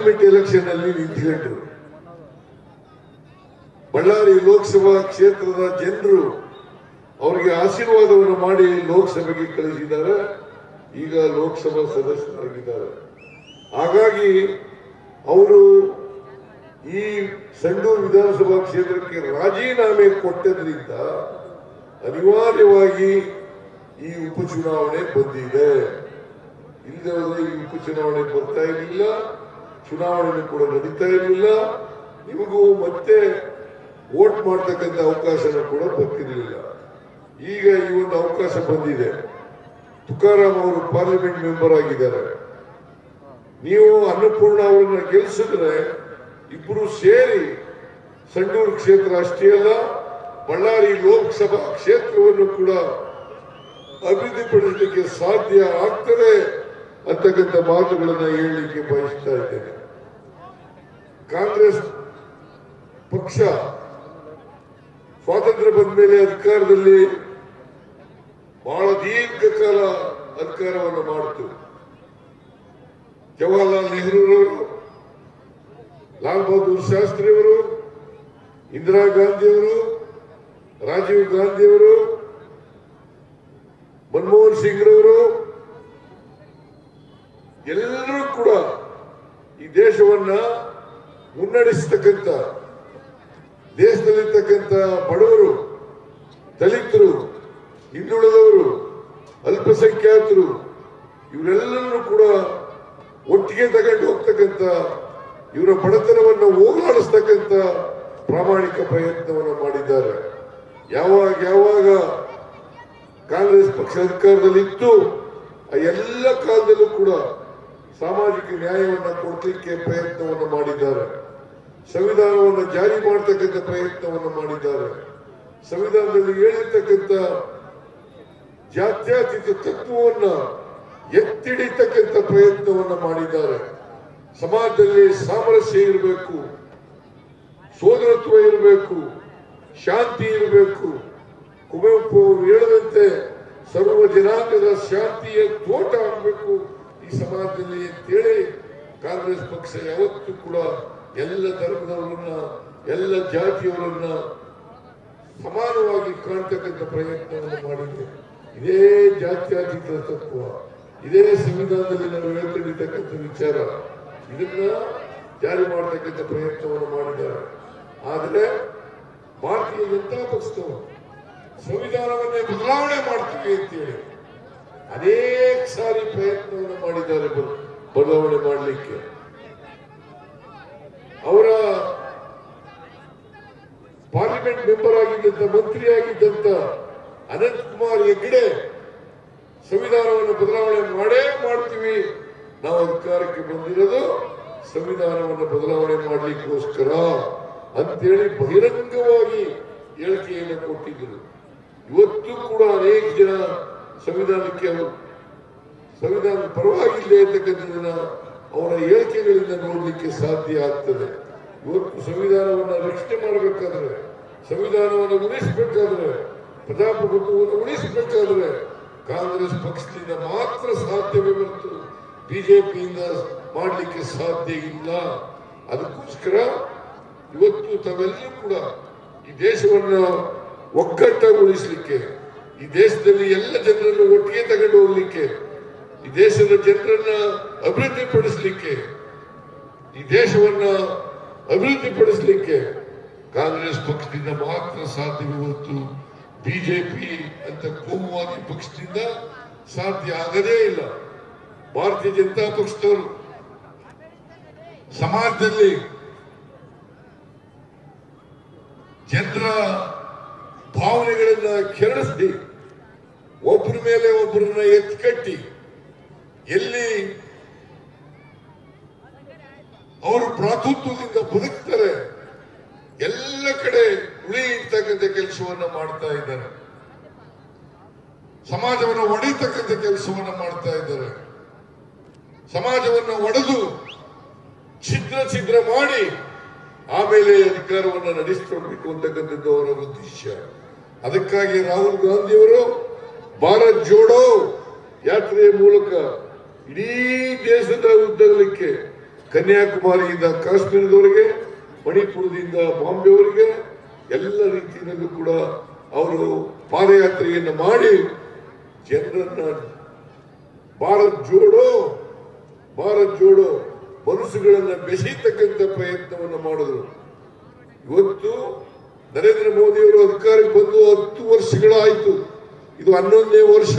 Parliament election ಅಲ್ಲಿ ನಿಂತ್ಕೊಂಡ್ರು ಬಳ್ಳಾರಿ ಲೋಕಸಭಾ ಕ್ಷೇತ್ರದ ಜನರು ಅವರಿಗೆ ಆಶೀರ್ವಾದವನ್ನು ಮಾಡಿ ಲೋಕಸಭೆಗೆ ಕಳಿಸಿದ್ದಾರೆ. ಈಗ ಲೋಕಸಭಾ ಸದಸ್ಯರಾಗಿದ್ದಾರೆ. ಹಾಗಾಗಿ ಅವರು ಈ ಸಂಡೂರು ವಿಧಾನಸಭಾ ಕ್ಷೇತ್ರಕ್ಕೆ ರಾಜೀನಾಮೆ ಕೊಟ್ಟದ್ರಿಂದ ಅನಿವಾರ್ಯವಾಗಿ ಈ ಉಪಚುನಾವಣೆ ಬಂದಿದೆ. ಇಲ್ಲದೆ ಈ ಉಪಚುನಾವಣೆ ಬರ್ತಾ ಇರಲಿಲ್ಲ. ಚುನಾವಣೆ ಕೂಡ ನಡೀತಾ ಇರಲಿಲ್ಲ. ನಿಮಗೂ ಮತ್ತೆ ವೋಟ್ ಮಾಡ್ತಕ್ಕಂಥ ಅವಕಾಶನ ಕೂಡ ಬರ್ತಿರ್ಲಿಲ್ಲ. ಈಗ ಈ ಒಂದು ಅವಕಾಶ ಬಂದಿದೆ. ತುಕಾರಾಮ್ ಅವರು ಪಾರ್ಲಿಮೆಂಟ್ ಮೆಂಬರ್ ಆಗಿದ್ದಾರೆ. ನೀವು ಅನ್ನಪೂರ್ಣ ಅವರನ್ನ ಗೆಲ್ಸಿದ್ರೆ ಇಬ್ಬರು ಸೇರಿ ಸಂಡೂರು ಕ್ಷೇತ್ರ ಅಷ್ಟೇ ಅಲ್ಲ, ಬಳ್ಳಾರಿ ಲೋಕಸಭಾ ಕ್ಷೇತ್ರವನ್ನು ಕೂಡ ಅಭಿವೃದ್ಧಿಪಡಿಸಲಿಕ್ಕೆ ಸಾಧ್ಯ ಆಗ್ತದೆ. ಅಂತಕ್ಕಂಥ ಮಾತುಗಳನ್ನು ಹೇಳಲಿಕ್ಕೆ ಬಯಸ್ತಾ ಇದ್ದೇನೆ. ಕಾಂಗ್ರೆಸ್ ಪಕ್ಷ ಸ್ವಾತಂತ್ರ್ಯ ಬಂದ ಮೇಲೆ ಅಧಿಕಾರದಲ್ಲಿ ಬಹಳ ದೀರ್ಘಕಾಲ ಅಧಿಕಾರವನ್ನು ಮಾಡಿತು. ಜವಾಹರ್ಲಾಲ್ ನೆಹರೂರವರು, ಲಾಲ್ ಬಹದ್ದೂರ್ ಶಾಸ್ತ್ರಿಯವರು, ಇಂದಿರಾ ಗಾಂಧಿಯವರು, ರಾಜೀವ್ ಗಾಂಧಿಯವರು, ಮನಮೋಹನ್ ಸಿಂಗ್ ರವರು ಎಲ್ಲರೂ ಕೂಡ ಈ ದೇಶವನ್ನ ಮುನ್ನಡೆಸತಕ್ಕಂಥ ದೇಶದಲ್ಲಿರ್ತಕ್ಕಂಥ ಬಡವರು, ದಲಿತರು, ಹಿಂದುಳಿದವರು, ಅಲ್ಪಸಂಖ್ಯಾತರು, ಇವರೆಲ್ಲರೂ ಕೂಡ ಒಟ್ಟಿಗೆ ತಗೊಂಡು ಹೋಗ್ತಕ್ಕಂಥ ಇವರ ಬಡತನವನ್ನು ಹೋಗಲಾಡಿಸ್ತಕ್ಕಂಥ ಪ್ರಾಮಾಣಿಕ ಪ್ರಯತ್ನವನ್ನು ಮಾಡಿದ್ದಾರೆ. ಯಾವಾಗ ಯಾವಾಗ ಕಾಂಗ್ರೆಸ್ ಪಕ್ಷ ಅಧಿಕಾರದಲ್ಲಿತ್ತು ಆ ಎಲ್ಲ ಕಾಲದಲ್ಲೂ ಕೂಡ ಸಾಮಾಜಿಕ ನ್ಯಾಯವನ್ನು ಕೊಡಲಿಕ್ಕೆ ಪ್ರಯತ್ನವನ್ನು ಮಾಡಿದ್ದಾರೆ. ಸಂವಿಧಾನವನ್ನು ಜಾರಿ ಮಾಡತಕ್ಕಂಥ ಪ್ರಯತ್ನವನ್ನು ಮಾಡಿದ್ದಾರೆ. ಸಂವಿಧಾನದಲ್ಲಿ ಹೇಳಿರ್ತಕ್ಕಂಥ ಜಾತ್ಯತೀತ ತತ್ವವನ್ನ ಎತ್ತಿಡಿತಕ್ಕಂಥ ಪ್ರಯತ್ನವನ್ನು ಮಾಡಿದ್ದಾರೆ. ಸಮಾಜದಲ್ಲಿ ಸಾಮರಸ್ಯ ಇರಬೇಕು ಸೋದರತ್ವ ಇರಬೇಕು, ಶಾಂತಿ ಇರಬೇಕು. ಕುವೆಂಪು ಅವರು ಹೇಳದಂತೆ ಸರ್ವ ಜನಾಂಗದ ಶಾಂತಿಯ ತೋಟ ಆಗಬೇಕು. ಸಮಾಜದಲ್ಲಿ ಅಂತೇಳಿ ಕಾಂಗ್ರೆಸ್ ಪಕ್ಷ ಯಾವತ್ತೂ ಕೂಡ ಎಲ್ಲ ಧರ್ಮದವರನ್ನ, ಎಲ್ಲ ಜಾತಿಯವರನ್ನ ಸಮಾನವಾಗಿ ಕಾಣ್ತಕ್ಕಂಥ ಪ್ರಯತ್ನವನ್ನು ಮಾಡಿದೆ ಇದೇ ಜಾತ್ಯಾತೀತ ತತ್ವ, ಇದೇ ಸಂವಿಧಾನದಲ್ಲಿ ನಾವು ಹೇಳ್ಕೊಂಡಿರ್ತಕ್ಕಂಥ ವಿಚಾರ, ಇದನ್ನ ಜಾರಿ ಮಾಡತಕ್ಕಂಥ ಪ್ರಯತ್ನವನ್ನು ಮಾಡಿದ್ದಾರೆ. ಆದರೆ ಭಾರತೀಯ ಜನತಾ ಪಕ್ಷದವರು ಸಂವಿಧಾನವನ್ನೇ ಬದಲಾವಣೆ ಮಾಡ್ತೀವಿ ಅಂತೇಳಿ ಅನೇಕ ಸಾರಿ ಪ್ರಯತ್ನವನ್ನು ಮಾಡಿದ್ದಾರೆ ಬದಲಾವಣೆ ಮಾಡಲಿಕ್ಕೆ. ಅವರ ಪಾರ್ಲಿಮೆಂಟ್ ಮೆಂಬರ್ ಆಗಿದ್ದಂತ ಮಂತ್ರಿ ಆಗಿದ್ದಂತ ಅನಂತ್ ಕುಮಾರ್ ಹೆಗ್ಡೆ ಸಂವಿಧಾನವನ್ನು ಬದಲಾವಣೆ ಮಾಡೇ ಮಾಡ್ತೀವಿ. ನಾವು ಅಧಿಕಾರಕ್ಕೆ ಬಂದಿರೋದು ಸಂವಿಧಾನವನ್ನು ಬದಲಾವಣೆ ಮಾಡಲಿಕ್ಕೋಸ್ಕರ ಅಂತೇಳಿ ಬಹಿರಂಗವಾಗಿ ಹೇಳಿಕೆಯನ್ನು ಕೊಟ್ಟಿದ್ದರು. ಇವತ್ತು ಕೂಡ ಅನೇಕ ಜನ ಸಂವಿಧಾನಕ್ಕೆ ಅವರು ಸಂವಿಧಾನದ ಪರವಾಗಿಲ್ಲ ಅಂತಕ್ಕಂಥದನ್ನ ಅವರ ಹೇಳಿಕೆಗಳಿಂದ ನೋಡಲಿಕ್ಕೆ ಸಾಧ್ಯ ಆಗ್ತದೆ. ಇವತ್ತು ಸಂವಿಧಾನವನ್ನು ರಕ್ಷಣೆ ಮಾಡಬೇಕಾದ್ರೆ, ಸಂವಿಧಾನವನ್ನು ಉಳಿಸಬೇಕಾದ್ರೆ, ಪ್ರಜಾಪ್ರಭುತ್ವವನ್ನು ಉಳಿಸಬೇಕಾದ್ರೆ ಕಾಂಗ್ರೆಸ್ ಪಕ್ಷದಿಂದ ಮಾತ್ರ ಸಾಧ್ಯವೇ ಬರ್ತು ಬಿಜೆಪಿಯಿಂದ ಮಾಡಲಿಕ್ಕೆ ಸಾಧ್ಯ ಇಲ್ಲ. ಅದಕ್ಕೋಸ್ಕರ ಇವತ್ತು ತಾವೆಲ್ಲರೂ ಕೂಡ ಈ ದೇಶವನ್ನು ಒಗ್ಗಟ್ಟಗೊಳಿಸಲಿಕ್ಕೆ ಈ ದೇಶದಲ್ಲಿ ಎಲ್ಲ ಜನರನ್ನು ಒಟ್ಟಿಗೆ ತಗೊಂಡು ಹೋಗ್ಲಿಕ್ಕೆ, ಈ ದೇಶದ ಜನರನ್ನ ಅಭಿವೃದ್ಧಿ ಪಡಿಸಲಿಕ್ಕೆ ಈ ದೇಶವನ್ನ ಅಭಿವೃದ್ಧಿ ಪಡಿಸಲಿಕ್ಕೆ ಕಾಂಗ್ರೆಸ್ ಪಕ್ಷದಿಂದ ಮಾತ್ರ ಸಾಧ್ಯವೇ ಹೊರತು ಬಿಜೆಪಿ ಅಂತ ಕೋಮುವಾದಿ ಪಕ್ಷದಿಂದ ಸಾಧ್ಯ ಆಗದೇ ಇಲ್ಲ. ಭಾರತೀಯ ಜನತಾ ಪಕ್ಷದವರು ಸಮಾಜದಲ್ಲಿ ಜನರ ಭಾವನೆಗಳನ್ನ ಕೆರಳಿಸಿ ಒಬ್ಬರ ಮೇಲೆ ಒಬ್ಬರನ್ನ ಎತ್ಕಟ್ಟಿ ಎಲ್ಲಿ ಅವರು ಪ್ರಾತೃತ್ವದಿಂದ ಬದುಕ್ತಾರೆ, ಎಲ್ಲ ಕಡೆ ಉಳಿ ಇರ್ತಕ್ಕಂಥ ಕೆಲಸವನ್ನ ಮಾಡ್ತಾ ಇದ್ದಾರೆ. ಸಮಾಜವನ್ನು ಒಡೆಯತಕ್ಕಂಥ ಕೆಲಸವನ್ನ ಮಾಡ್ತಾ ಇದ್ದಾರೆ. ಸಮಾಜವನ್ನು ಒಡೆದು ಛಿದ್ರ ಛಿದ್ರ ಮಾಡಿ ಆಮೇಲೆ ಅಧಿಕಾರವನ್ನು ನಡೆಸಿಕೊಡ್ಬೇಕು ಅಂತಕ್ಕಂಥದ್ದು ಅವರ ಉದ್ದೇಶ. ಅದಕ್ಕಾಗಿ ರಾಹುಲ್ ಗಾಂಧಿಯವರು ಭಾರತ್ ಜೋಡೋ ಯಾತ್ರೆಯ ಮೂಲಕ ಇಡೀ ದೇಶದ ಉದ್ದಗಲಿಕ್ಕೆ ಕನ್ಯಾಕುಮಾರಿಯಿಂದ ಕಾಶ್ಮೀರದವರೆಗೆ, ಮಣಿಪುರದಿಂದ ಬಾಂಬೆವರೆಗೆ ಎಲ್ಲ ರೀತಿಯಲ್ಲೂ ಕೂಡ ಅವರು ಪಾದಯಾತ್ರೆಯನ್ನು ಮಾಡಿ ಜನರನ್ನ ಭಾರತ್ ಜೋಡೋ ಭಾರತ್ ಜೋಡೋ ಮನಸ್ಸುಗಳನ್ನ ಬೆಸೆಯತಕ್ಕಂಥ ಪ್ರಯತ್ನವನ್ನು ಮಾಡಿದರು. ಇವತ್ತು ನರೇಂದ್ರ ಮೋದಿಯವರು ಅಧಿಕಾರಕ್ಕೆ ಬಂದು ಹತ್ತು ವರ್ಷಗಳಾಯಿತು. ಇದು ಹನ್ನೊಂದನೇ ವರ್ಷ.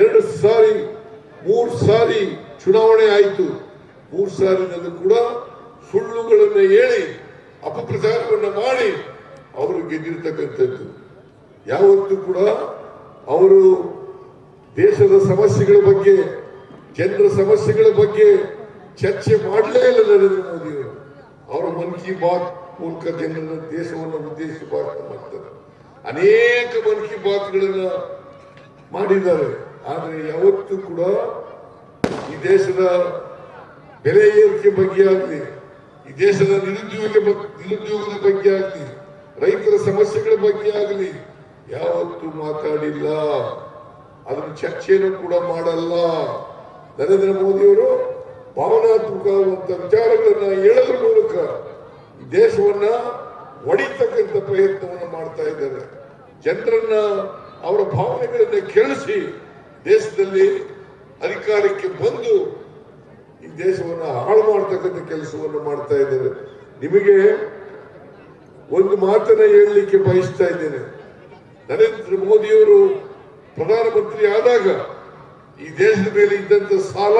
ಎರಡು ಸಾರಿ, ಮೂರು ಸಾರಿ ಚುನಾವಣೆ ಆಯಿತು. ಮೂರು ಸಾರಿನಲ್ಲೂ ಕೂಡ ಸುಳ್ಳುಗಳನ್ನು ಹೇಳಿ, ಅಪಪ್ರಚಾರವನ್ನು ಮಾಡಿ ಅವರು ಗೆದ್ದಿರ್ತಕ್ಕಂಥದ್ದು. ಯಾವತ್ತೂ ಕೂಡ ಅವರು ದೇಶದ ಸಮಸ್ಯೆಗಳ ಬಗ್ಗೆ, ಜನರ ಸಮಸ್ಯೆಗಳ ಬಗ್ಗೆ ಚರ್ಚೆ ಮಾಡಲೇ ಇಲ್ಲ ನರೇಂದ್ರ ಮೋದಿ ಅವರು ಅವರ ಮನ್ ಕಿ ಬಾತ್ ಮೂಲಕ ಜನರನ್ನು ದೇಶವನ್ನು ಉದ್ದೇಶಿಸಿ ಭಾಷಣ ಮಾಡ್ತಾರೆ. ಅನೇಕ ಮನ್ ಕಿ ಬಾತ್ಗಳನ್ನ ಮಾಡಿದ್ದಾರೆ. ಆದರೆ ಯಾವತ್ತೂ ಕೂಡ ಈ ದೇಶದ ಬೆಲೆ ಏರಿಕೆ ಬಗ್ಗೆ ಆಗಲಿ, ಈ ದೇಶದ ನಿರುದ್ಯೋಗ ನಿರುದ್ಯೋಗದ ಬಗ್ಗೆ ಆಗಲಿ, ರೈತರ ಸಮಸ್ಯೆಗಳ ಬಗ್ಗೆ ಆಗಲಿ, ಯಾವತ್ತೂ ಮಾತಾಡಿಲ್ಲ. ಅದರ ಚರ್ಚೆಯನ್ನು ಕೂಡ ಮಾಡಲ್ಲ. ನರೇಂದ್ರ ಮೋದಿಯವರು ಭಾವನಾತ್ಮಕವಾದಂತ ವಿಚಾರಗಳನ್ನ ಹೇಳೋದ್ರ ಮೂಲಕ ದೇಶವನ್ನ ಒಡಿತಕ್ಕಂಥ ಪ್ರಯತ್ನವನ್ನು ಮಾಡ್ತಾ ಇದ್ದಾರೆ. ಜನರನ್ನ ಅವರ ಭಾವನೆಗಳನ್ನ ಕೆರಳಿಸಿ ದೇಶದಲ್ಲಿ ಅಧಿಕಾರಕ್ಕೆ ಬಂದು ಈ ದೇಶವನ್ನು ಹಾಳು ಮಾಡ್ತಕ್ಕಂಥ ಕೆಲಸವನ್ನು ಮಾಡ್ತಾ ಇದ್ದಾರೆ ನಿಮಗೆ ಒಂದು ಮಾತನ್ನ ಹೇಳಲಿಕ್ಕೆ ಬಯಸ್ತಾ ಇದ್ದೇನೆ. ನರೇಂದ್ರ ಮೋದಿಯವರು ಪ್ರಧಾನಮಂತ್ರಿ ಆದಾಗ ಈ ದೇಶದ ಮೇಲೆ ಇದ್ದಂತ ಸಾಲ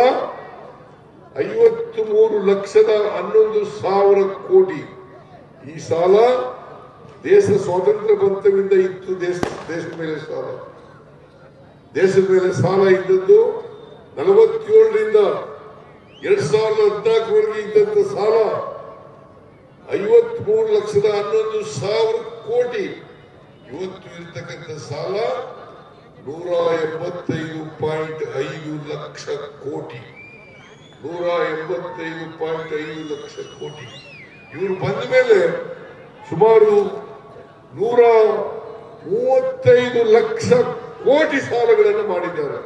ಐವತ್ತು ಮೂರು ಲಕ್ಷದ ಹನ್ನೊಂದು ಸಾವಿರ ಕೋಟಿ. ಈ ಸಾಲ ದೇಶ ಸ್ವಾತಂತ್ರ್ಯ ಬಂತವಿಂದ ಇತ್ತು ದೇಶ, ದೇಶದ ಮೇಲೆ ಸಾಲ. ದೇಶದ ಮೇಲೆ ಸಾಲ ಇದ್ದದ್ದು ನಲವತ್ತೇಳರಿಂದ ಎರಡ್ ಸಾವಿರದ ಹದಿನಾಲ್ಕರವರೆಗೆ ಇದ್ದಂತ ಸಾಲ ಐವತ್ಮೂರು ಲಕ್ಷದ ಹನ್ನೊಂದು ಸಾವಿರ ಕೋಟಿ. ಇವತ್ತು ಇರ್ತಕ್ಕಂಥ ಸಾಲ ನೂರ ಎಂಬತ್ತೈದು ಪಾಯಿಂಟ್ ಐದು ಲಕ್ಷ ಕೋಟಿ. ನೂರ ಎಂಬತ್ತೈದು ಪಾಯಿಂಟ್ ಐದು ಲಕ್ಷ ಕೋಟಿ. ಇವರು ಬಂದ ಮೇಲೆ ಸುಮಾರು ನೂರ ಮೂವತ್ತೈದು ಲಕ್ಷ ಕೋಟಿ ಸಾಲಗಳನ್ನು ಮಾಡಿದ್ದಾರೆ.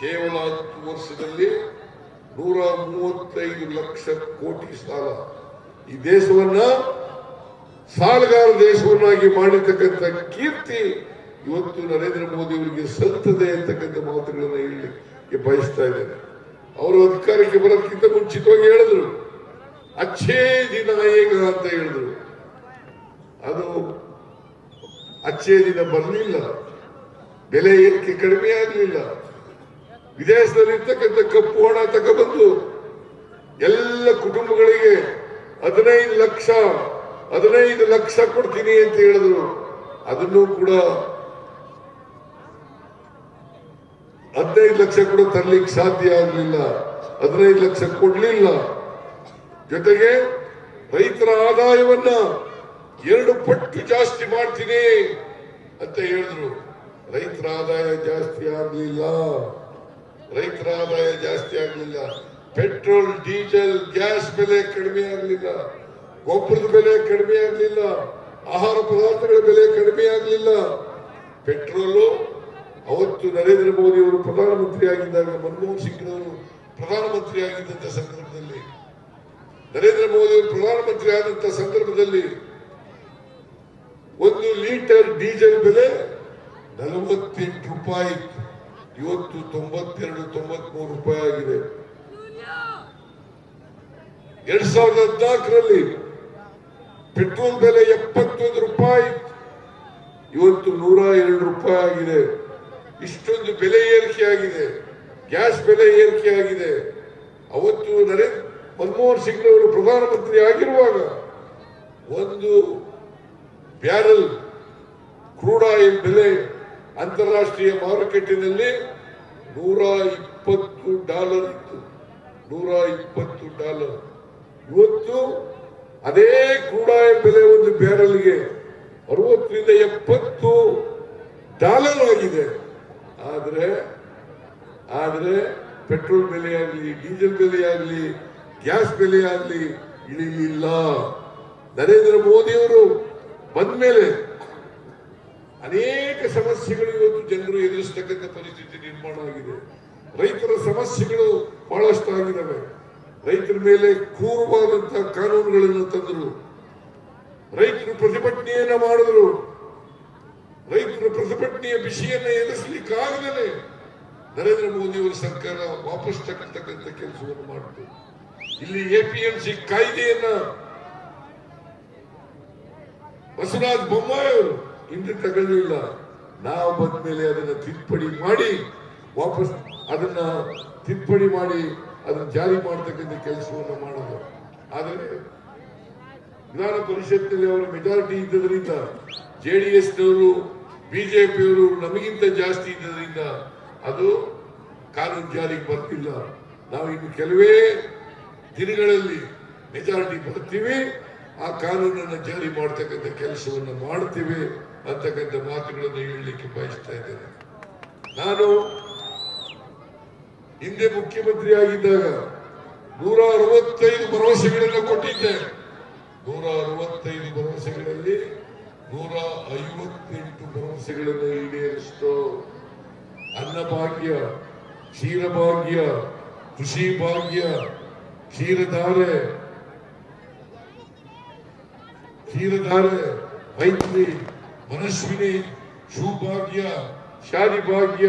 ಕೇವಲ ಹತ್ತು ವರ್ಷದಲ್ಲಿ ನೂರ ಮೂವತ್ತೈದು ಲಕ್ಷ ಕೋಟಿ ಸಾಲ. ಈ ದೇಶವನ್ನ ಸಾಲಗಾರ ದೇಶವನ್ನಾಗಿ ಮಾಡಿರ್ತಕ್ಕಂಥ ಕೀರ್ತಿ ಇವತ್ತು ನರೇಂದ್ರ ಮೋದಿ ಅವರಿಗೆ ಸಲ್ತದೆ ಅಂತಕ್ಕಂಥ ಮಾತುಗಳನ್ನು ಹೇಳಲಿಕ್ಕೆ ಬಯಸ್ತಾ ಇದ್ದೇನೆ. ಅವರು ಅಧಿಕಾರಕ್ಕೆ ಬರೋದಕ್ಕಿಂತ ಮುಂಚಿತವಾಗಿ ಹೇಳಿದ್ರು. ಅಚ್ಚೇ ದಿನ ಈಗ ಅಂತ ಹೇಳಿದ್ರು. ಅದು ಅಚ್ಚೇ ದಿನ ಬರಲಿಲ್ಲ ಬೆಲೆ ಏರಿಕೆ ಕಡಿಮೆ ಆಗಲಿಲ್ಲ ವಿದೇಶದಲ್ಲಿ ಇರ್ತಕ್ಕಂಥ ಕಪ್ಪು ಹಣ ತಗೊಬಂದು ಎಲ್ಲ ಕುಟುಂಬಗಳಿಗೆ ಹದಿನೈದು ಲಕ್ಷ ಹದಿನೈದು ಲಕ್ಷ ಕೊಡ್ತೀನಿ ಅಂತ ಹೇಳಿದ್ರು. ಅದನ್ನು ಕೂಡ ಹದಿನೈದು ಲಕ್ಷ ಕೂಡ ತರ್ಲಿಕ್ಕೆ ಸಾಧ್ಯ ಆಗಲಿಲ್ಲ. ಹದಿನೈದು ಲಕ್ಷ ಕೊಡ್ಲಿಲ್ಲ. ಜೊತೆಗೆ ರೈತರ ಆದಾಯವನ್ನ ಎರಡು ಪಟ್ಟು ಜಾಸ್ತಿ ಮಾಡ್ತೀನಿ ಅಂತ ಹೇಳಿದ್ರು. ರೈತರ ಆದಾಯ ಜಾಸ್ತಿ ಆಗಲಿಲ್ಲ. ರೈತರ ಆದಾಯ ಜಾಸ್ತಿ ಆಗಲಿಲ್ಲ. ಪೆಟ್ರೋಲ್, ಡೀಸೆಲ್, ಗ್ಯಾಸ್ ಬೆಲೆ ಕಡಿಮೆ ಆಗಲಿಲ್ಲ. ಗೊಬ್ಬರದ ಬೆಲೆ ಕಡಿಮೆ ಆಗಲಿಲ್ಲ. ಆಹಾರ ಪದಾರ್ಥಗಳ ಬೆಲೆ ಕಡಿಮೆ ಆಗಲಿಲ್ಲ. ಪೆಟ್ರೋಲು, ಅವತ್ತು ನರೇಂದ್ರ ಮೋದಿ ಅವರು ಪ್ರಧಾನಮಂತ್ರಿ ಆಗಿದ್ದಾಗ ಮನಮೋಹನ್ ಸಿಂಗ್ ಅವರು ಪ್ರಧಾನಮಂತ್ರಿ ಆಗಿದ್ದಂತ ಸಂದರ್ಭದಲ್ಲಿ, ನರೇಂದ್ರ ಮೋದಿ ಅವರು ಪ್ರಧಾನಮಂತ್ರಿ ಆದಂತ ಸಂದರ್ಭದಲ್ಲಿ ಒಂದು ಲೀಟರ್ ಡೀಸೆಲ್ ಬೆಲೆ ನಲವತ್ತೆಂಟು ರೂಪಾಯಿ. ಇವತ್ತು ತೊಂಬತ್ತೆರಡು, ತೊಂಬತ್ಮೂರು ರೂಪಾಯಿ ಆಗಿದೆ ಎರಡ್ ಸಾವಿರದ ಹದಿನಾಲ್ಕರಲ್ಲಿ ಪೆಟ್ರೋಲ್ ಬೆಲೆ ಎಪ್ಪತ್ತೊಂದು ರೂಪಾಯಿ. ಇವತ್ತು ನೂರ ಎರಡು ರೂಪಾಯಿ ಆಗಿದೆ ಇಷ್ಟೊಂದು ಬೆಲೆ ಏರಿಕೆ ಆಗಿದೆ ಗ್ಯಾಸ್ ಬೆಲೆ ಏರಿಕೆ ಆಗಿದೆ ಅವತ್ತು ನರೇಂದ್ರ ಮನಮೋಹನ್ ಸಿಂಗ್ ಅವರು ಪ್ರಧಾನಮಂತ್ರಿ ಆಗಿರುವಾಗ ಒಂದು ಬ್ಯಾರಲ್ ಕ್ರೂಡ್ ಆಯಿಲ್ ಬೆಲೆ ಅಂತಾರಾಷ್ಟ್ರೀಯ ಮಾರುಕಟ್ಟೆಯಲ್ಲಿ ನೂರ ಇಪ್ಪತ್ತು ಡಾಲರ್ ಇತ್ತು. ನೂರ ಇಪ್ಪತ್ತು ಡಾಲರ್. ಇವತ್ತು ಅದೇ ಕ್ರೂಡ್ ಆಯಿಲ್ ಬೆಲೆ ಒಂದು ಬ್ಯಾರಲ್ಗೆ ಅರವತ್ತರಿಂದ ಎಪ್ಪತ್ತು ಡಾಲರ್ ಆಗಿದೆ. ಆದರೆ ಆದರೆ ಪೆಟ್ರೋಲ್ ಬೆಲೆ ಆಗಲಿ, ಡೀಸೆಲ್ ಬೆಲೆ ಆಗಲಿ, ಗ್ಯಾಸ್ ಬೆಲೆ ಆಗಲಿ ಇಳಿಲಿಲ್ಲ. ನರೇಂದ್ರ ಮೋದಿಯವರು ಬಂದ್ಮೇಲೆ ಅನೇಕ ಸಮಸ್ಯೆಗಳು ಇವತ್ತು ಜನರು ಎದುರಿಸತಕ್ಕಂಥ ಪರಿಸ್ಥಿತಿ ನಿರ್ಮಾಣ ಆಗಿದೆ. ರೈತರ ಸಮಸ್ಯೆಗಳು ಬಹಳಷ್ಟು ಆಗಿದ್ದಾವೆ. ರೈತರ ಮೇಲೆ ಕ್ರೂರವಾದಂತಹ ಕಾನೂನುಗಳನ್ನು ತಂದರು. ರೈತರು ಪ್ರತಿಭಟನೆಯನ್ನ ಮಾಡಿದ್ರು. ರೈತರ ಪ್ರತಿಭಟನೆಯ ಬಿಸಿಯನ್ನ ಎದುರಿಸಲಿಕ್ಕಾಗದೇ ನರೇಂದ್ರ ಮೋದಿ ಅವರ ಸರ್ಕಾರ ವಾಪಸ್ ತಗೊಳ್ತಕ್ಕಂಥ ಕೆಲಸವನ್ನು ಮಾಡಿತು. ಇಲ್ಲಿ ಎಪಿಎಂಸಿ ಕಾಯ್ದೆಯನ್ನ ಬಸವರಾಜ ಬೊಮ್ಮಾಯವರು ಹಿಂದೆ ತಗೊಳ್ಳಿಲ್ಲ ನಾವು ಬಂದ ಮೇಲೆ ಅದನ್ನ ತಿದ್ದುಪಡಿ ಮಾಡಿ, ವಾಪಸ್ ಅದನ್ನ ತಿದ್ದುಪಡಿ ಮಾಡಿ, ಅದನ್ನ ಜಾರಿ ಮಾಡತಕ್ಕಂಥ ಕೆಲಸವನ್ನು ಮಾಡೋದು. ಆದರೆ ವಿಧಾನ ಪರಿಷತ್ನಲ್ಲಿ ಅವರ ಮೆಜಾರಿಟಿ ಇದ್ದದರಿಂದ ಎಸ್ನವರು ಬಿಜೆಪಿಯವರು ನಮಗಿಂತ ಜಾಸ್ತಿ ಇದ್ದದರಿಂದ ಅದು ಕಾನೂನು ಜಾರಿಗೆ ಬರ್ತಿಲ್ಲ ನಾವು ಇನ್ನು ಕೆಲವೇ ದಿನಗಳಲ್ಲಿ ಮೆಜಾರಿಟಿ ಬರ್ತೀವಿ. ಆ ಕಾನೂನನ್ನು ಜಾರಿ ಮಾಡ್ತಕ್ಕಂಥ ಕೆಲಸವನ್ನು ಮಾಡ್ತೀವಿ ಅಂತಕ್ಕಂಥ ಮಾತುಗಳನ್ನು ಹೇಳಲಿಕ್ಕೆ ಬಯಸ್ತಾ ಇದ್ದೇನೆ. ನಾನು ಹಿಂದೆ ಮುಖ್ಯಮಂತ್ರಿ ಆಗಿದ್ದಾಗ ನೂರ ಅರವತ್ತೈದು ಭರವಸೆಗಳನ್ನು ಕೊಟ್ಟಿದ್ದೆ. ನೂರ ಅರವತ್ತೈದು ಭರವಸೆಗಳಲ್ಲಿ ನೂರ ಐವತ್ತೆಂಟು ಭರವಸೆಗಳನ್ನು ಈಡೇರಿಸಿತು. ಅನ್ನಭಾಗ್ಯ ಕ್ಷೀರಭಾಗ್ಯ ಕೃಷಿ ಭಾಗ್ಯ, ಕ್ಷೀರಧಾರೆ ಕ್ಷೀರಧಾರೆ, ಮೈತ್ರಿ, ಮನಸ್ವಿನಿ, ಶೂಭಾಗ್ಯ ಶಾದಿ ಭಾಗ್ಯ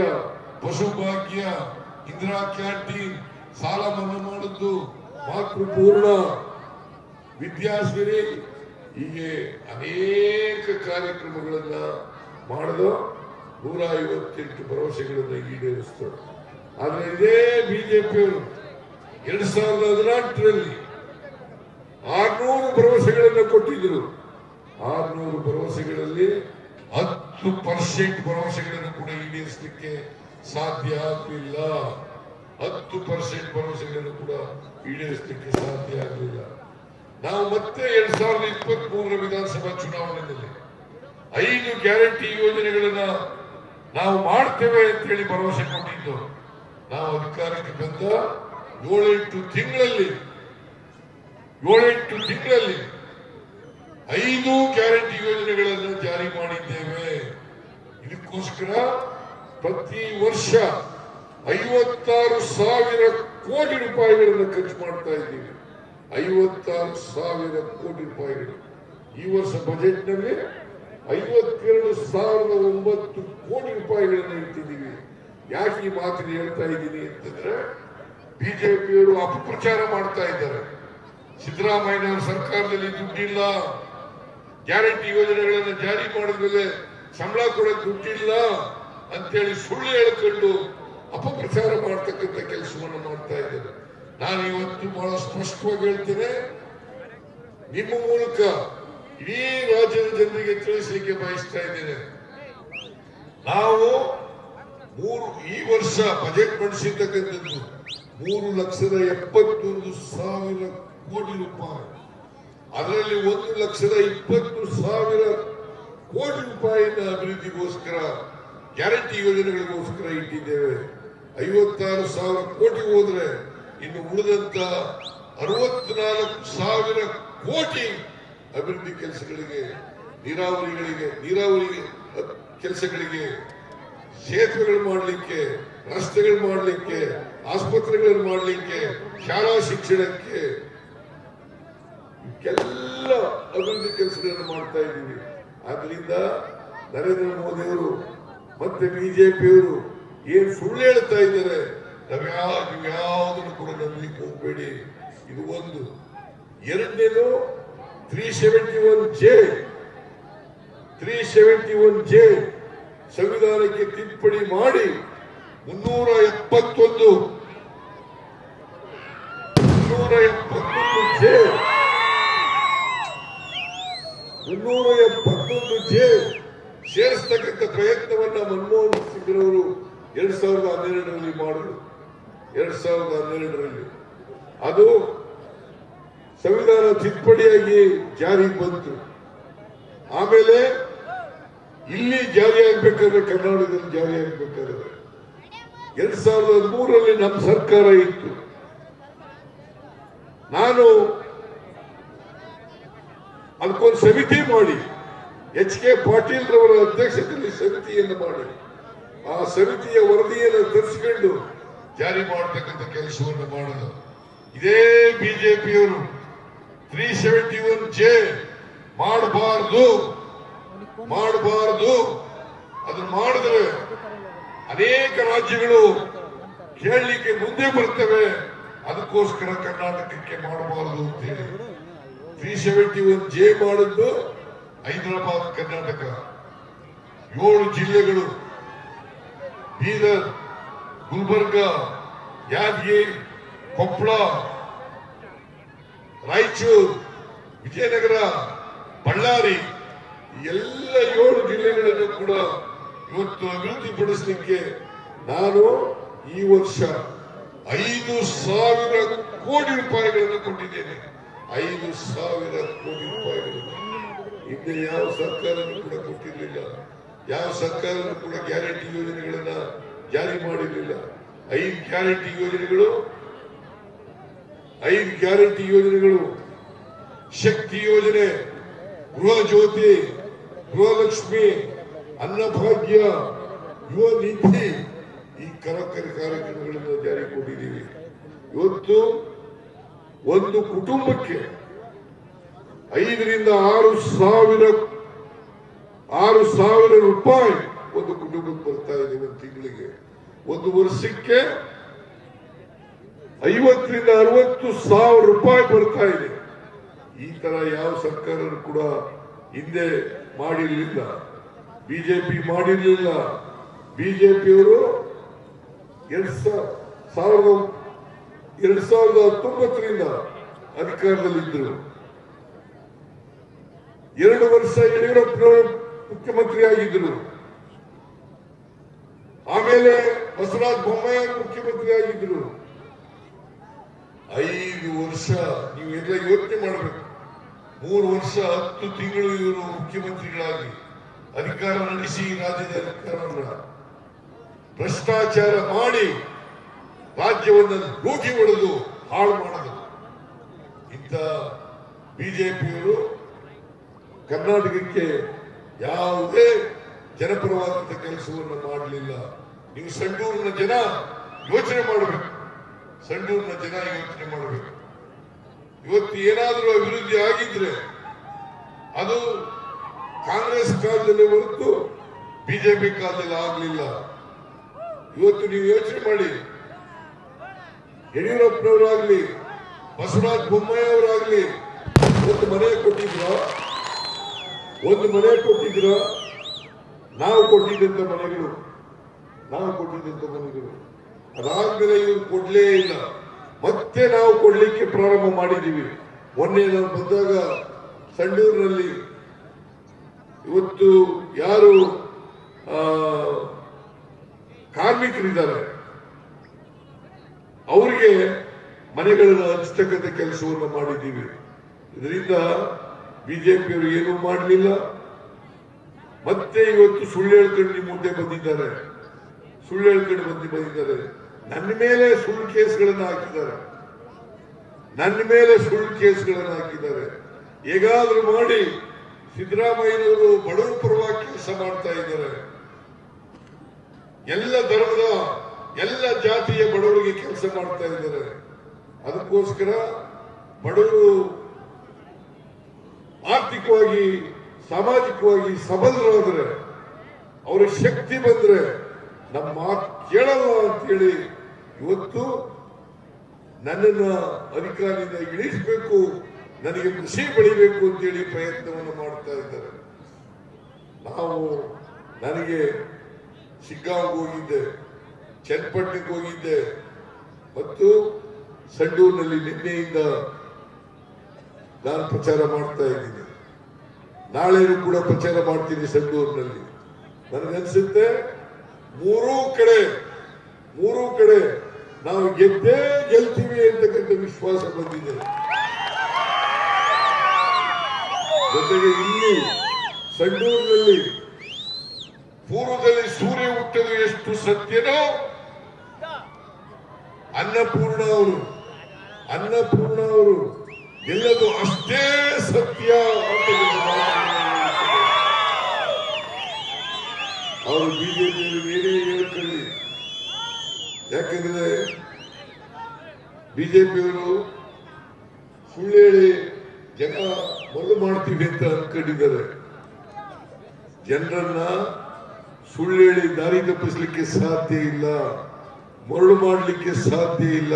ಪಶು ಭಾಗ್ಯ ಇಂದಿರಾ ಕ್ಯಾಂಟೀನ್, ಸಾಲ ಮನ್ನಾ ಮಾಡಿದ್ದು ಮಾತೃಪೂರ್ಣ ವಿದ್ಯಾಸಿರಿ, ಹೀಗೆ ಅನೇಕ ಕಾರ್ಯಕ್ರಮಗಳನ್ನ ಮಾಡಿದ ನೂರ ಐವತ್ತೆಂಟು ಭರವಸೆಗಳನ್ನು ಈಡೇರಿಸ್ತಾರೆ. ಆದರೆ ಇದೇ ಬಿಜೆಪಿಯವರು ಎರಡ್ ಸಾವಿರದ ಹದಿನಾಲ್ಕರಲ್ಲಿ ಆರ್ನೂರು ಭರವಸೆಗಳನ್ನು ಕೊಟ್ಟಿದ್ರು ಆರ್ನೂರು ಭರವಸೆಗಳಲ್ಲಿ ಹತ್ತು ಪರ್ಸೆಂಟ್ ಭರವಸೆಗಳನ್ನು ಕೂಡ ಈಡೇರಿಸಲಿಕ್ಕೆ ಸಾಧ್ಯ ಆಗಲಿಲ್ಲ. ಹತ್ತು ಪರ್ಸೆಂಟ್ ಭರವಸೆಗಳನ್ನು ಕೂಡ ಈಡೇರಿಸಲಿಕ್ಕೆ ಸಾಧ್ಯ ಆಗಲಿಲ್ಲ. ನಾವು ಮತ್ತೆ ಎರಡ್ ಸಾವಿರದ ಇಪ್ಪತ್ತ್ ಮೂರರ ವಿಧಾನಸಭಾ ಚುನಾವಣೆಯಲ್ಲಿ ಐದು ಗ್ಯಾರಂಟಿ ಯೋಜನೆಗಳನ್ನ ನಾವು ಮಾಡ್ತೇವೆ ಅಂತ ಹೇಳಿ ಭರವಸೆ ಕೊಟ್ಟಿದ್ದು. ನಾವು ಅಧಿಕಾರಕ್ಕೆ ಬಂದ ಏಳೆಂಟು ತಿಂಗಳಲ್ಲಿ ಏಳೆಂಟು ತಿಂಗಳಲ್ಲಿ ಐದು ಗ್ಯಾರಂಟಿ ಯೋಜನೆಗಳನ್ನು ಜಾರಿ ಮಾಡಿದ್ದೇವೆ. ಇದಕ್ಕೋಸ್ಕರ ಪ್ರತಿ ವರ್ಷ ಐವತ್ತಾರು ಸಾವಿರ ಕೋಟಿ ರೂಪಾಯಿಗಳನ್ನು ಖರ್ಚು ಮಾಡ್ತಾ ಇದ್ದೀವಿ. ಐವತ್ತಾರು ಸಾವಿರ ಕೋಟಿ ರೂಪಾಯಿಗಳು. ಈ ವರ್ಷ ಬಜೆಟ್ನಲ್ಲಿ ಐವತ್ತೆರಡು ಸಾವಿರದ ಒಂಬತ್ತು ಕೋಟಿ ರೂಪಾಯಿಗಳನ್ನು ಇಟ್ಟಿದ್ದೀವಿ. ಯಾಕೆ ಈ ಮಾತಿನ ಹೇಳ್ತಾ ಇದ್ದೀನಿ ಅಂತಂದ್ರೆ, ಬಿಜೆಪಿಯವರು ಅಪಪ್ರಚಾರ ಮಾಡ್ತಾ ಇದ್ದಾರೆ. ಸಿದ್ದರಾಮಯ್ಯ ಸರ್ಕಾರದಲ್ಲಿ ದುಡ್ಡಿಲ್ಲ. ಗ್ಯಾರಂಟಿ ಯೋಜನೆಗಳನ್ನು ಜಾರಿ ಮಾಡಿದ್ಮೇಲೆ ಸಂಬಳ ಕೊಡಕ್ ದುಡ್ಡಿಲ್ಲ ಅಂತೇಳಿ ಸುಳ್ಳು ಹೇಳ್ಕೊಂಡು ಅಪಪ್ರಚಾರ ಮಾಡ್ತಕ್ಕಂಥ ಕೆಲಸವನ್ನು ಮಾಡ್ತಾ ಇದ್ದೇನೆ. ನಾನು ಇವತ್ತು ಬಹಳ ಸ್ಪಷ್ಟವಾಗಿ ಹೇಳ್ತೇನೆ, ನಿಮ್ಮ ಮೂಲಕ ಇಡೀ ರಾಜ್ಯದ ಜನರಿಗೆ ತಿಳಿಸಲಿಕ್ಕೆ ಬಯಸ್ತಾ ಇದ್ದೇನೆ. ನಾವು ಮೂರು, ಈ ವರ್ಷ ಬಜೆಟ್ ಮಂಡಿಸಿರ್ತಕ್ಕಂಥದ್ದು ಮೂರು ಲಕ್ಷದ ಎಪ್ಪತ್ತೊಂದು ಸಾವಿರ ಕೋಟಿ ರೂಪಾಯಿ ಅದರಲ್ಲಿ ಒಂದು ಲಕ್ಷದ ಇಪ್ಪತ್ತು ಸಾವಿರ ಕೋಟಿ ರೂಪಾಯಿನ ಅಭಿವೃದ್ಧಿಗೋಸ್ಕರ ಗ್ಯಾರಂಟಿ ಯೋಜನೆಗಳಿಗೋಸ್ಕರ ಇಟ್ಟಿದ್ದೇವೆ. ಐವತ್ತಾರು ಸಾವಿರ ಕೋಟಿ ಹೋದ್ರೆ ಇನ್ನು ಉಳಿದಂತ ಅರವತ್ನಾಲ್ಕು ಸಾವಿರ ಕೋಟಿ ಅಭಿವೃದ್ಧಿ ಕೆಲಸಗಳಿಗೆ, ನೀರಾವರಿಗಳಿಗೆ, ನೀರಾವರಿ ಕೆಲಸಗಳಿಗೆ, ಸೇತುವೆಗಳು ಮಾಡಲಿಕ್ಕೆ, ರಸ್ತೆಗಳು ಮಾಡಲಿಕ್ಕೆ ಆಸ್ಪತ್ರೆಗಳನ್ನು ಮಾಡಲಿಕ್ಕೆ, ಶಾಲಾ ಶಿಕ್ಷಣಕ್ಕೆ ಎಲ್ಲ ಅಭಿವೃದ್ಧಿ ಕೆಲಸಗಳನ್ನು ಮಾಡ್ತಾ ಇದ್ದೀವಿ. ಆದ್ರಿಂದ ನರೇಂದ್ರ ಮೋದಿ ಅವರು ಮತ್ತೆ ಬಿಜೆಪಿಯವರು ಏನ್ ಸುಳ್ಳು ಹೇಳ್ತಾ ಇದ್ದಾರೆ ನಾವ್ಯಾ ನೀವು ಯಾವುದನ್ನು ಕೂಡ ನಂಬಲಿಕ್ಕೆ ಹೋಗ್ಬೇಡಿ. ಇದು ಒಂದು. ಎರಡನೇದು three seventy one J three seventy one J ಸಂವಿಧಾನಕ್ಕೆ ತಿದ್ದುಪಡಿ ಮಾಡಿ ಮುನ್ನೂರ ಎಪ್ಪತ್ತೊಂದು. ಮುನ್ನೂರ ಎಪ್ಪತ್ತೊಂದು ಜೆ ಮುನ್ನೂರ ಎಪ್ಪತ್ತೊಂದು ಜೆ ಸೇರಿಸ್ತಕ್ಕಂಥ ಪ್ರಯತ್ನವನ್ನ ಮನಮೋಹನ್ ಸಿಂಗ್ರವರು ಎರಡ್ ಸಾವಿರದ ಹನ್ನೆರಡರಲ್ಲಿ ಮಾಡಿದ್ರು. ಎರಡ್ ಸಾವಿರದ ಹನ್ನೆರಡರಲ್ಲಿ. ಅದು ಸಂವಿಧಾನ ತಿದ್ದುಪಡಿಯಾಗಿ ಜಾರಿಗೆ ಬಂತು. ಆಮೇಲೆ ಇಲ್ಲಿ ಜಾರಿ ಆಗ್ಬೇಕಾದ್ರೆ ಕರ್ನಾಟಕದಲ್ಲಿ ಜಾರಿ ಆಗ್ಬೇಕಾದ್ರೆ. ಎರಡ್ ಸಾವಿರದ ಹದಿಮೂರರಲ್ಲಿ ನಮ್ಮ ಸರ್ಕಾರ ಇತ್ತು. ನಾನು ಅದಕ್ಕೊಂದು ಸಮಿತಿ ಮಾಡಿ. ಎಚ್ ಕೆ ಪಾಟೀಲ್ ರವರ ಅಧ್ಯಕ್ಷತೆಯಲ್ಲಿ ಸಮಿತಿಯನ್ನು ಮಾಡಿ. ಆ ಸಮಿತಿಯ ವರದಿಯನ್ನು ತರಿಸಿಕೊಂಡು ಜಾರಿ ಮಾಡತಕ್ಕಂಥ ಕೆಲಸವನ್ನು ಮಾಡೋದು. ಇದೇ ಬಿಜೆಪಿಯವರು ತ್ರೀ ಸೆವೆಂಟಿ ಒನ್ ಜೆ ಮಾಡಬಾರ್ದು, ಮಾಡಬಾರದು. ಅದನ್ನು ಮಾಡಿದ್ರೆ ಅನೇಕ ರಾಜ್ಯಗಳು ಕೇಳಲಿಕ್ಕೆ ಮುಂದೆ ಬರ್ತವೆ. ಅದಕ್ಕೋಸ್ಕರ ಕರ್ನಾಟಕಕ್ಕೆ ಮಾಡಬಾರದು ಅಂತ ಹೇಳಿ. ತ್ರೀ ಸೆವೆಂಟಿ ಒನ್ ಜೆ ಮಾಡಿದ್ದು ಹೈದರಾಬಾದ್, ಕರ್ನಾಟಕ. ಏಳು ಜಿಲ್ಲೆಗಳು. ಬೀದರ್, ಗುಲ್ಬರ್ಗ, ಯಾದಗಿರಿ ಕೊಪ್ಪಳ ರಾಯಚೂರು, ವಿಜಯನಗರ, ಬಳ್ಳಾರಿ. ಎಲ್ಲ ಏಳು ಜಿಲ್ಲೆಗಳನ್ನು ಕೂಡ ಇವತ್ತು ಅಭಿವೃದ್ಧಿಪಡಿಸಲಿಕ್ಕೆ ನಾನು ಈ ವರ್ಷ ಐದು ಸಾವಿರ ಕೋಟಿ ರೂಪಾಯಿಗಳನ್ನು ಕೊಟ್ಟಿದ್ದೇನೆ. ಐದು ಸಾವಿರ ಕೋಟಿ ರೂಪಾಯಿಗಳನ್ನು ಹಿಂದೆ ಯಾವ ಸರ್ಕಾರನೂ ಕೂಡ ಕೊಟ್ಟಿರಲಿಲ್ಲ. ಯಾವ ಸರ್ಕಾರನೂ ಕೂಡ ಗ್ಯಾರಂಟಿ ಯೋಜನೆಗಳನ್ನ ಜಾರಿ ಮಾಡಿರಲಿಲ್ಲ. ಐದು ಗ್ಯಾರಂಟಿ ಯೋಜನೆಗಳು, ಐದು ಗ್ಯಾರಂಟಿ ಯೋಜನೆಗಳು. ಶಕ್ತಿ ಯೋಜನೆ, ಗೃಹ ಜ್ಯೋತಿ, ಗೃಹಲಕ್ಷ್ಮಿ ಅನ್ನಭಾಗ್ಯ ಯುವ ನಿಧಿ, ಈ ಕರಕರಿ ಕಾರ್ಯಕ್ರಮಗಳನ್ನು ಜಾರಿ ಕೊಟ್ಟಿದ್ದೀವಿ. ಇವತ್ತು ಒಂದು ಕುಟುಂಬಕ್ಕೆ ಐದರಿಂದ ಆರು ಸಾವಿರ ಆರು ಸಾವಿರ ರೂಪಾಯಿ ಒಂದು ಕುಟುಂಬಕ್ಕೆ ಬರ್ತಾ ಇದೆ ಒಂದು ತಿಂಗಳಿಗೆ. ಒಂದು ವರ್ಷಕ್ಕೆ ಐವತ್ತರಿಂದ ಅರವತ್ತು ಸಾವಿರ ರೂಪಾಯಿ ಬರ್ತಾ ಇದೆ. ಈ ತರ ಯಾವ ಸರ್ಕಾರ ಕೂಡ ಹಿಂದೆ ಮಾಡಿರಲಿಲ್ಲ. ಬಿಜೆಪಿ ಮಾಡಿರಲಿಲ್ಲ. ಬಿಜೆಪಿಯವರು ಎರಡ್ ಸಾವಿರದ ಎರಡ್ ಸಾವಿರದ ಹತ್ತೊಂಬತ್ತರಿಂದ ಅಧಿಕಾರದಲ್ಲಿದ್ದರು ಎರಡು ವರ್ಷ ಯಡಿಯೂರಪ್ಪ ಮುಖ್ಯಮಂತ್ರಿ ಆಗಿದ್ದರು ಆಮೇಲೆ ಬಸವರಾಜ ಬೊಮ್ಮಾಯಿ ಮುಖ್ಯಮಂತ್ರಿ ಆಗಿದ್ರು ಐದು ವರ್ಷ ನೀವೆಲ್ಲ ಯೋಚನೆ ಮಾಡಬೇಕು. ಮೂರು ವರ್ಷ ಹತ್ತು ತಿಂಗಳು ಇವರು ಮುಖ್ಯಮಂತ್ರಿಗಳಾಗಿ ಅಧಿಕಾರ ನಡೆಸಿ ರಾಜ್ಯದ ಅಧಿಕಾರ ಭ್ರಷ್ಟಾಚಾರ ಮಾಡಿ ರಾಜ್ಯವನ್ನು ಲೂಟಿ ಹೊಡೆದು ಹಾಳು ಮಾಡಿದರು ಇಂಥ ಬಿಜೆಪಿಯವರು ಕರ್ನಾಟಕಕ್ಕೆ ಯಾವುದೇ ಜನಪರವಾದಂತ ಕೆಲಸವನ್ನು ಮಾಡಲಿಲ್ಲ. ನೀವು ಸಂಡೂರಿನ ಜನ ಯೋಚನೆ ಮಾಡಬೇಕು. ಸಂಡೂರಿನ ಜನ ಯೋಚನೆ ಮಾಡಬೇಕು. ಇವತ್ತು ಏನಾದರೂ ಅಭಿವೃದ್ಧಿ ಆಗಿದ್ರೆ ಅದು ಕಾಂಗ್ರೆಸ್ ಕಾಲದಲ್ಲಿ ಹೊರತು ಬಿಜೆಪಿ ಕಾಲದಲ್ಲಿ ಆಗಲಿಲ್ಲ. ಇವತ್ತು ನೀವು ಯೋಚನೆ ಮಾಡಿ ಯಡಿಯೂರಪ್ಪನವರಾಗ್ಲಿ, ಬಸವರಾಜ ಬೊಮ್ಮಾಯಿ ಅವರಾಗ್ಲಿ, ಒಂದು ಮನೆ ಕೊಟ್ಟಿದ್ರ. ಒಂದು ಮನೆ ಕೊಟ್ಟಿದ್ರ. ನಾವು ಕೊಟ್ಟಿದ್ದಂಥ ಮನೆಗಳು, ನಾವು ಕೊಟ್ಟಿದ್ದಂಥ ಮನೆಗಳು. ಅದಾದ್ಮೇಲೆ ಇವ್ರು ಕೊಡ್ಲೇ ಇಲ್ಲ. ಮತ್ತೆ ನಾವು ಕೊಡ್ಲಿಕ್ಕೆ ಪ್ರಾರಂಭ ಮಾಡಿದ್ದೀವಿ. ಮೊನ್ನೆ ನಾನು ಬಂದಾಗ ಸಂಡೂರಿನಲ್ಲಿ ಇವತ್ತು ಯಾರು ಕಾರ್ಮಿಕರಿದ್ದಾರೆ. ಅವರಿಗೆ ಮನೆಗಳನ್ನು ಹಂಚತಕ್ಕಂಥ ಕೆಲಸವನ್ನು ಮಾಡಿದ್ದೀವಿ. ಇದರಿಂದ ಬಿಜೆಪಿಯವರು ಏನೂ ಮಾಡಲಿಲ್ಲ. ಮತ್ತೆ ಇವತ್ತು ಸುಳ್ಳು ಹೇಳ್ಕೊಂಡು ನಿಮ್ಮ ಮುಂದೆ ಬಂದಿದ್ದಾರೆ. ಸುಳ್ಳು ಹೇಳ್ಕೊಂಡು ಬಂದು ಬಂದಿದ್ದಾರೆ. ನನ್ನ ಮೇಲೆ ಸುಳ್ಳು ಕೇಸ್ಗಳನ್ನು ಹಾಕಿದ್ದಾರೆ. ನನ್ನ ಮೇಲೆ ಸುಳ್ಳು ಕೇಸ್ಗಳನ್ನು ಹಾಕಿದ್ದಾರೆ. ಹೇಗಾದ್ರೂ ಮಾಡಿ ಸಿದ್ದರಾಮಯ್ಯನವರು ಬಡವರ ಪರವಾಗಿ ಕೆಲಸ ಮಾಡ್ತಾ ಇದ್ದಾರೆ. ಎಲ್ಲ ಧರ್ಮದ ಜಾತಿಯ ಬಡವರಿಗೆ ಕೆಲಸ ಮಾಡ್ತಾ ಇದ್ದಾರೆ. ಅದಕ್ಕೋಸ್ಕರ ಬಡವರು ಆರ್ಥಿಕವಾಗಿ, ಸಾಮಾಜಿಕವಾಗಿ ಸಬಲರಾದ್ರೆ, ಅವರ ಶಕ್ತಿ ಬಂದ್ರೆ ನಮ್ಮ ಮಾತು ಕೇಳಲ್ಲ ಅಂತೇಳಿ ಇವತ್ತು ನನ್ನನ್ನ ಅಧಿಕಾರದಿಂದ ಇಳಿಸಬೇಕು, ನನಗೆ ಕೃಷಿ ಬೆಳಿಬೇಕು ಅಂತೇಳಿ ಪ್ರಯತ್ನವನ್ನು ಮಾಡ್ತಾ ಇದ್ದಾರೆ. ನಾವು ನನಗೆ ಸಿಗ್ಗಾಗಿ ಹೋಗಿದ್ದೆ. ಚನ್ನಪಟ್ಟಣಕ್ಕೆ ಹೋಗಿದ್ದೆ. ಮತ್ತು ಸಂಡೂರಿನಲ್ಲಿ ನಿನ್ನೆಯಿಂದ ನಾನು ಪ್ರಚಾರ ಮಾಡ್ತಾ ಇದ್ದೀನಿ. ನಾಳೆನೂ ಕೂಡ ಪ್ರಚಾರ ಮಾಡ್ತೀನಿ ಸಂಡೂರಿನಲ್ಲಿ. ನನಗನ್ಸುತ್ತೆ ಮೂರೂ ಕಡೆ ಮೂರೂ ಕಡೆ ನಾವು ಗೆದ್ದೇ ಗೆಲ್ತೀವಿ ಅಂತಕ್ಕಂಥ ವಿಶ್ವಾಸ ಬಂದಿದೆ. ಜೊತೆಗೆ ಇಲ್ಲಿ ಸಂಡೂರಿನಲ್ಲಿ ಪೂರ್ವದಲ್ಲಿ ಸೂರ್ಯ ಹುಟ್ಟಲು ಎಷ್ಟು ಸತ್ಯನೋ ಅನ್ನಪೂರ್ಣ ಅವರು ಅನ್ನಪೂರ್ಣ ಅವರು ಗೆಲ್ಲದು ಅಷ್ಟೇ ಸತ್ಯ ಅಂತ. ಅವರು ಬಿಜೆಪಿಯಲ್ಲಿ ಏನೇ ಹೇಳ್ಕೊಳ್ಳಿ. ಯಾಕಂದ್ರೆ ಬಿಜೆಪಿಯವರು ಸುಳ್ಳೇಳಿ ಜನ ಮೊದಲು ಮಾಡ್ತೀವಿ ಅಂತ ಅನ್ಕೊಂಡಿದ್ದಾರೆ. ಜನರನ್ನ ಸುಳ್ಳೇಳಿ ದಾರಿ ತಪ್ಪಿಸ್ಲಿಕ್ಕೆ ಸಾಧ್ಯ ಇಲ್ಲ. ಮರಳು ಮಾಡಲಿಕ್ಕೆ ಸಾಧ್ಯ ಇಲ್ಲ.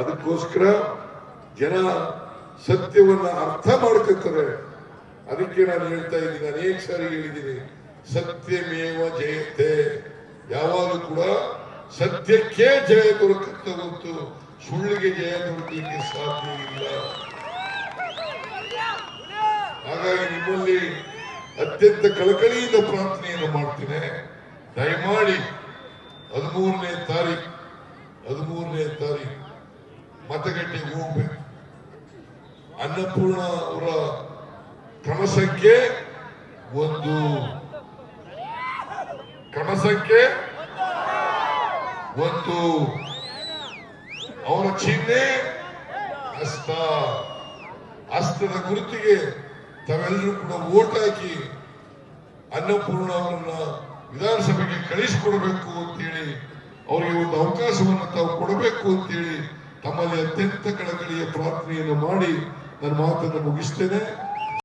ಅದಕ್ಕೋಸ್ಕರ ಜನ ಸತ್ಯವನ್ನ ಅರ್ಥ ಮಾಡ್ಕೋತಾರೆ. ಅದಕ್ಕೆ ನಾನು ಹೇಳ್ತಾ ಇದ್ದೀನಿ ಅನೇಕ ಸಾರಿ ಹೇಳಿದ್ದೀನಿ, ಸತ್ಯಮೇವ ಜಯತೆ. ಯಾವಾಗಲೂ ಕೂಡ ಸತ್ಯಕ್ಕೆ ಜಯ ದೊರಕುತ್ತ ಹೊತ್ತು ಸುಳ್ಳಿಗೆ ಜಯ ದೊರಕಲಿಕ್ಕೆ ಸಾಧ್ಯ ಇಲ್ಲ. ಹಾಗಾಗಿ ನಿಮ್ಮಲ್ಲಿ ಅತ್ಯಂತ ಕಳಕಳಿಯಿಂದ ಪ್ರಾರ್ಥನೆಯನ್ನು ಮಾಡ್ತೇನೆ. ದಯಮಾಡಿ ಹದಿಮೂರನೇ ತಾರೀಕು ಹದಿಮೂರನೇ ತಾರೀಕು ಮತಗಟ್ಟೆಗೆ ಹೋಗ್ಬೇಕು. ಅನ್ನಪೂರ್ಣ ಅವರ ಕ್ರಮ ಸಂಖ್ಯೆ ಒಂದು. ಕ್ರಮ ಸಂಖ್ಯೆ ಒಂದು. ಅವರ ಚಿಹ್ನೆ ಅಸ್ತ. ಹಸ್ತದ ಗುರುತಿಗೆ ತಾವೆಲ್ಲರೂ ಕೂಡ ಓಟ್ ಹಾಕಿ ಅನ್ನಪೂರ್ಣ ಅವರನ್ನ ವಿಧಾನಸಭೆಗೆ ಕಳಿಸಿಕೊಡಬೇಕು ಅಂತೇಳಿ ಅವರಿಗೆ ಒಂದು ಅವಕಾಶವನ್ನು ತಾವು ಕೊಡಬೇಕು ಅಂತೇಳಿ ತಮ್ಮಲ್ಲಿ ಅತ್ಯಂತ ಕಳಕಳಿಯ ಪ್ರಾರ್ಥನೆಯನ್ನು ಮಾಡಿ ನನ್ನ ಮಾತನ್ನು ಮುಗಿಸ್ತೇನೆ.